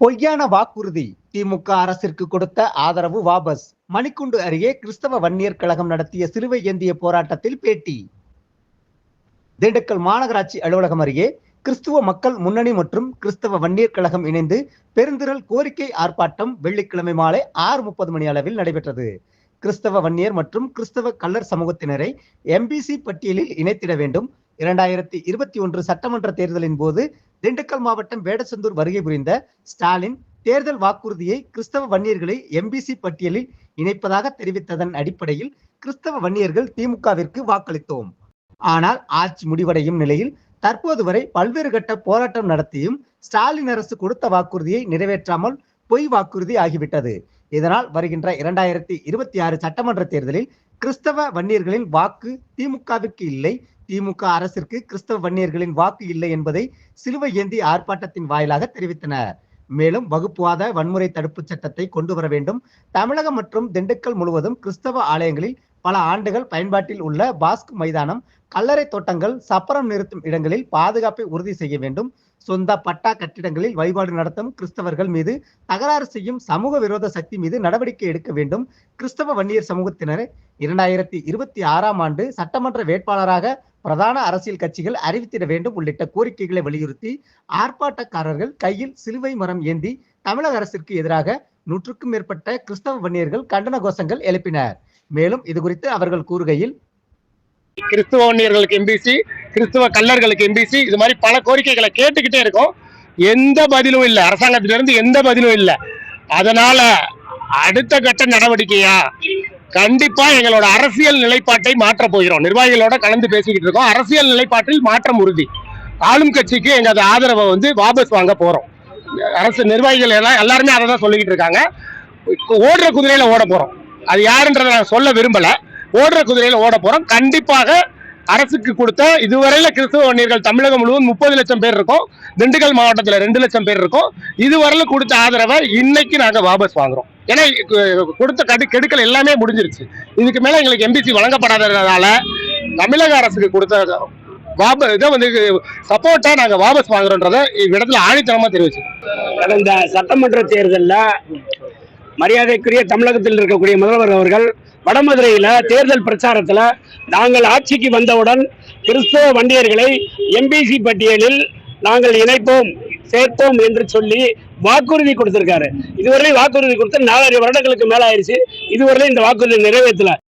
பொய்யான வாக்குறுதி திமுக அரசிற்கு கொடுத்த ஆதரவு வாபஸ். மணிக்குண்டு அருகே கிறிஸ்தவ வன்னியர் கழகம் நடத்திய சிலுவை ஏந்திய போராட்டத்தில் பேட்டி. திண்டுக்கல் மாநகராட்சி அலுவலகம் அருகே கிறிஸ்துவ மக்கள் முன்னணி மற்றும் கிறிஸ்தவ வன்னியர் கழகம் இணைந்து பெருந்திரள் கோரிக்கை ஆர்ப்பாட்டம் வெள்ளிக்கிழமை மாலை ஆறு முப்பது மணி அளவில் நடைபெற்றது. கிறிஸ்தவ வன்னியர் மற்றும் கிறிஸ்தவ கல்லர் சமூகத்தினரை எம்பிசி பட்டியலில் இணைத்திட வேண்டும். இரண்டாயிரத்தி இருபத்தி ஒன்று சட்டமன்ற தேர்தலின் போது திண்டுக்கல் மாவட்டம் வேடசந்தூர் வருகை புரிந்த ஸ்டாலின் தேர்தல் வாக்குறுதியை கிறிஸ்தவ வன்னியர்களை எம்பிசி பட்டியலில் இணைப்பதாக தெரிவித்ததன் அடிப்படையில் கிறிஸ்தவ வன்னியர்கள் திமுகவிற்கு வாக்களித்தோம். ஆனால் ஆட்சி முடிவடையும் நிலையில் தற்போது வரை பல்வேறு கட்ட போராட்டம் நடத்தியும் ஸ்டாலின் அரசு கொடுத்த வாக்குறுதியை நிறைவேற்றாமல் பொய் வாக்குறுதி ஆகிவிட்டது. இதனால் வருகின்ற இரண்டாயிரத்தி இருபத்தி ஆறு சட்டமன்ற தேர்தலில் கிறிஸ்தவ வன்னியர்களின் வாக்கு திமுகவிற்கு இல்லை திமுக அரசிற்கு கிறிஸ்தவ வன்னியர்களின் வாக்கு இல்லை என்பதை சிலுவை ஏந்தி ஆர்ப்பாட்டத்தின் வாயிலாக தெரிவித்தனர். மேலும் வகுப்புவாத வன்முறை தடுப்பு சட்டத்தை கொண்டு வர வேண்டும். தமிழகம் மற்றும் திண்டுக்கல் முழுவதும் கிறிஸ்தவ ஆலயங்களில் பல ஆண்டுகள் பயன்பாட்டில் உள்ள பாஸ்க் மைதானம் கல்லறை தோட்டங்கள் சப்பரம் நிறுத்தும் இடங்களில் பாதுகாப்பை உறுதி செய்ய வேண்டும். சொந்த பட்டா கட்டிடங்களில் வழிபாடு நடத்தும் கிறிஸ்தவர்கள் மீது தகராறு செய்யும் சமூக விரோத சக்தி மீது நடவடிக்கை எடுக்க வேண்டும். கிறிஸ்தவ வன்னியர் சமூகத்தினரை இரண்டாயிரத்தி இருபத்தி ஆறாம் ஆண்டு சட்டமன்ற வேட்பாளராக பிரதான அரசியல் கட்சிகள் அறிவித்திட வேண்டும் உள்ளிட்ட கோரிக்கைகளை வலியுறுத்தி ஆர்ப்பாட்டக்காரர்கள் கையில் சிலுவை மரம் ஏந்தி தமிழக அரசிற்கு எதிராக நூற்றுக்கும் மேற்பட்ட கிறிஸ்தவ வன்னியர்கள் கண்டன கோஷங்கள் எழுப்பினர். மேலும் இது குறித்து அவர்கள் கூறுகையில் கிறிஸ்துவ வன்னியர்களுக்கு எம்பிசி கிறிஸ்துவ கல்லர்களுக்கு எம்பிசி இது மாதிரி பல கோரிக்கைகளை கேட்டுக்கிட்டே இருக்கும். எந்த பதிலும் இல்லை. அரசாங்கத்திலிருந்து எந்த பதிலும் இல்லை. அதனால அடுத்த கட்ட நடவடிக்கையா கண்டிப்பா எங்களோட அரசியல் நிலைப்பாட்டை மாற்ற போகிறோம். நிர்வாகிகளோட கலந்து பேசிக்கிட்டு இருக்கோம். அரசியல் நிலைப்பாட்டில் மாற்றம் உறுதி. ஆளும் கட்சிக்கு எங்க ஆதரவை வந்து வாபஸ் வாங்க போறோம். அரசு நிர்வாகிகள் எல்லாம் எல்லாருமே அதை தான் சொல்லிக்கிட்டு இருக்காங்க. ஓடுற குதிரையில ஓட போறோம். அது யாருன்றதை நான் சொல்ல விரும்பல. ஓடுற குதிரையில ஓட போறோம். கண்டிப்பாக அரசுக்கு கொடுத்த இதுவரையில கிறிஸ்துவ வன்னியர்கள் தமிழகம் முழுவதும் முப்பது லட்சம் பேர் இருக்கும். திண்டுக்கல் மாவட்டத்தில் ரெண்டு லட்சம் பேர் இருக்கும். இதுவரையிலும் கொடுத்த ஆதரவை இன்னைக்கு நாங்கள் வாபஸ் வாங்குறோம். ஏன்னா கொடுத்த கடு கெடுக்கல் எல்லாமே முடிஞ்சிருச்சு. இதுக்கு மேலே எங்களுக்கு எம்பிசி வழங்கப்படாததுனால தமிழக அரசுக்கு கொடுத்த வாப இதை வந்து சப்போர்ட்டாக நாங்கள் வாபஸ் வாங்குறோன்றதை இவ்விடத்துல ஆணித்தனமாக தெரிவிச்சு கடந்த சட்டமன்ற தேர்தலில் மரியாதைக்குரிய தமிழகத்தில் இருக்கக்கூடிய முதல்வர் அவர்கள் வடமதுரையில் தேர்தல் பிரச்சாரத்தில் நாங்கள் ஆட்சிக்கு வந்தவுடன் கிறிஸ்தவ வண்டியர்களை எம்பிசி பட்டியலில் நாங்கள் இணைப்போம் சேர்ப்போம் என்று சொல்லி வாக்குறுதி கொடுத்திருக்காரு. இதுவரை வாக்குறுதி கொடுத்து நாலரை வருடங்களுக்கு மேல ஆயிருச்சு இதுவரை இந்த வாக்குறுதி நிறைவேற்றல.